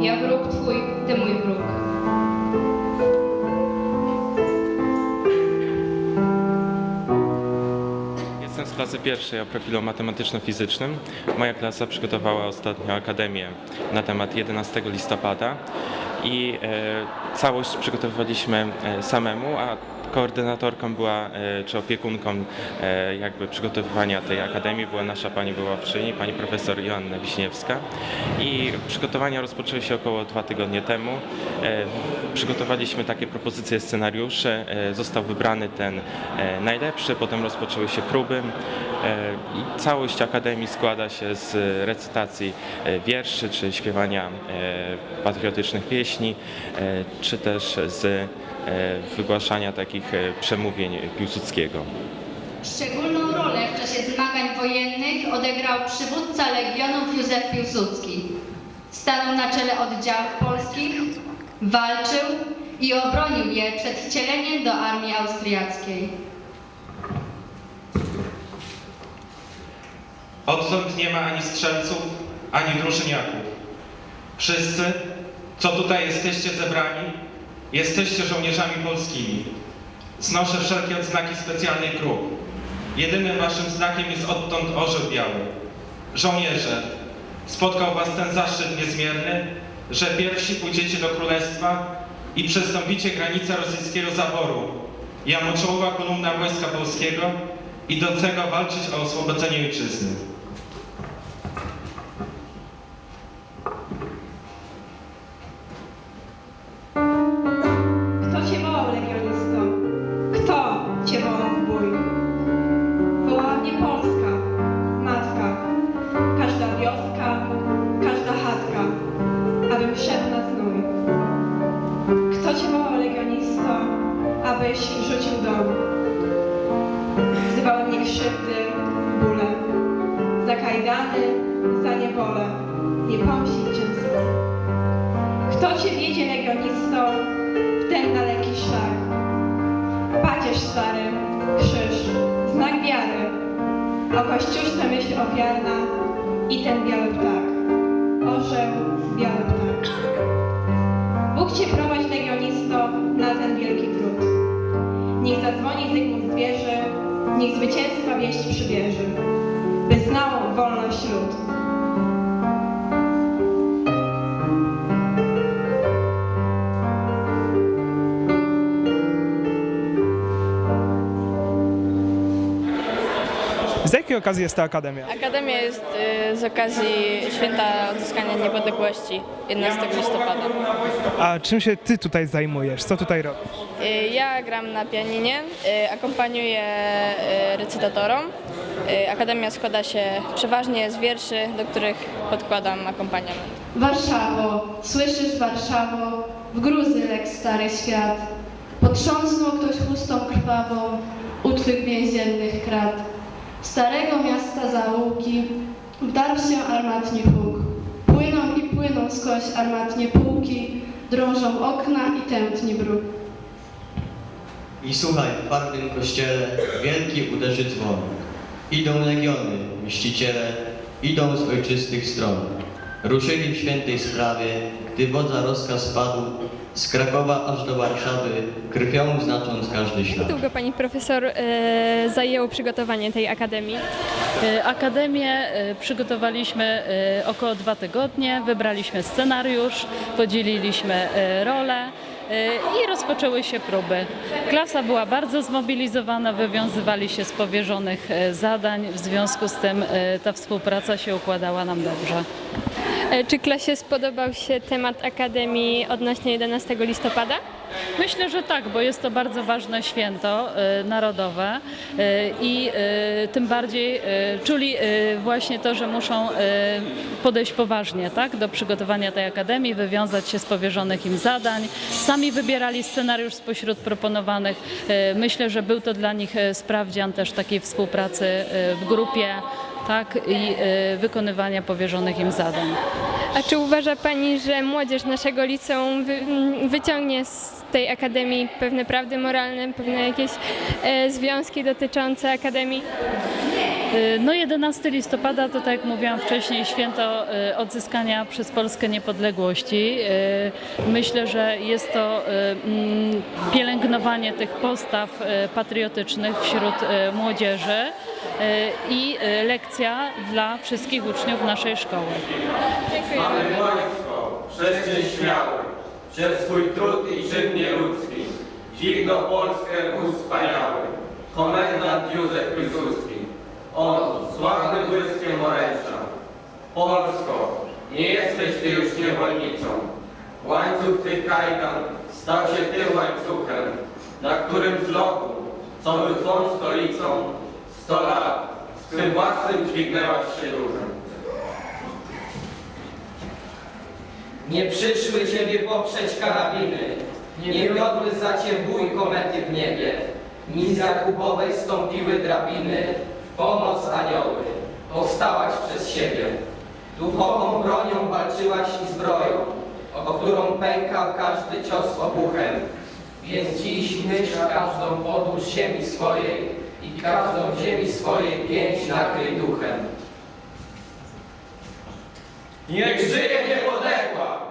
Ja wróg twój, ty mój wróg. Jestem z klasy pierwszej o profilu matematyczno-fizycznym. Moja klasa przygotowała ostatnio akademię na temat 11 listopada i e, całość przygotowywaliśmy e, samemu, a koordynatorką była, e, czy opiekunką e, jakby przygotowywania tej akademii była nasza pani wyławczyni, pani profesor Joanna Wiśniewska. I przygotowania rozpoczęły się około dwa tygodnie temu. E, Przygotowaliśmy takie propozycje scenariuszy, został wybrany ten najlepszy, potem rozpoczęły się próby. I całość akademii składa się z recytacji wierszy, czy śpiewania patriotycznych pieśni, czy też z wygłaszania takich e, przemówień Piłsudskiego. Szczególną rolę w czasie zmagań wojennych odegrał przywódca Legionów Józef Piłsudski. Stanął na czele oddziałów polskich, walczył i obronił je przed wcieleniem do armii austriackiej. Odtąd nie ma ani strzelców, ani drużyniaków. Wszyscy, co tutaj jesteście zebrani, jesteście żołnierzami polskimi. Znoszę wszelkie odznaki specjalnej kruk. Jedynym waszym znakiem jest odtąd orzeł biały. Żołnierze, spotkał was ten zaszczyt niezmierny, że pierwsi pójdziecie do królestwa i przestąpicie granicę rosyjskiego zaboru. Ja moczołowa kolumna Wojska Polskiego, idącego walczyć o oswobodzenie ojczyzny. Abym szedł na znój. Kto cię wołał, legionisto, abyś rzucił dom? Wzywały mnie krzywdy, bóle, za kajdany, za niewolę, nie pomścić cię. Kto cię wiedzie, legionisto, w ten daleki szlak? Pacierz stary, krzyż, znak wiary, o kościuszce myśl ofiarna i ten biały ptak, orzeł, biały ptak. Bóg cię prowadź, legionisto, na ten wielki trud. Niech zadzwoni Zygmunt zwierzy, niech zwycięstwa wieść przybierze, by znał wolność lud. Z jakiej okazji jest ta akademia? Akademia jest y, z okazji święta odzyskania niepodległości 11 listopada. A czym się ty tutaj zajmujesz? Co tutaj robisz? Y, Ja gram na pianinie, y, akompaniuję y, recytatorom. Y, Akademia składa się przeważnie z wierszy, do których podkładam akompaniament. Warszawo, słyszysz Warszawo, w gruzy lek stary świat. Potrząsnął ktoś chustą krwawą u twych więziennych. Starego miasta zaułki, wdarł się armatni huk. Płyną i płyną skoś armatnie pułki, drążą okna i tętni bruk. I słuchaj, w parnym kościele wielki uderzy dzwon. Idą legiony, mściciele, idą z ojczystych stron. Ruszyli w świętej sprawie, gdy wodza rozkaz padł, z Krakowa aż do Warszawy, krwią znacząc każdy ślad. Jak długo pani profesor e, zajęło przygotowanie tej akademii? E, Akademię e, przygotowaliśmy e, około dwa tygodnie, wybraliśmy scenariusz, podzieliliśmy e, role e, i rozpoczęły się próby. Klasa była bardzo zmobilizowana, wywiązywali się z powierzonych e, zadań, w związku z tym e, ta współpraca się układała nam dobrze. E, czy klasie spodobał się temat akademii odnośnie 11 listopada? Myślę, że tak, bo jest to bardzo ważne święto e, narodowe e, i tym bardziej czuli właśnie to, że muszą podejść poważnie tak, do przygotowania tej akademii, wywiązać się z powierzonych im zadań. Sami wybierali scenariusz spośród proponowanych. Myślę, że był to dla nich sprawdzian też takiej współpracy w grupie tak i y, wykonywania powierzonych im zadań. A czy uważa Pani, że młodzież naszego liceum wy, m, wyciągnie z tej akademii pewne prawdy moralne, pewne jakieś e, związki dotyczące akademii? Y, No 11 listopada to tak jak mówiłam wcześniej święto odzyskania przez Polskę niepodległości. Myślę, że jest to mm, pielęgnowanie tych postaw patriotycznych wśród młodzieży i y, lekcja dla wszystkich uczniów naszej szkoły. Dziękuję. Mamy wojsko, śmiały, przez swój trud i czyn nieludzki, dźwignął Polskę wóz wspaniały, komendant Józef Piłsudski. On, sławny błyskiem oręża. Polsko, nie jesteś ty już niewolnicą. Łańcuch tych kajdan stał się tym łańcuchem, na którym z loku, co był twą stolicą, sto lat, z tym własnym dźwignęłaś się duchem. Nie przyszły Ciebie poprzeć karabiny, nie wiodły za Cię bój komety w niebie, ni z Jakubowej stąpiły drabiny, w pomoc anioły, powstałaś przez siebie. Duchową bronią walczyłaś i zbroją, o którą pękał każdy cios obuchem. Więc dziś myśl każdą podłóż ziemi swojej każdą ziemi swojej pięć nakryj duchem. Niech żyje niepodległa!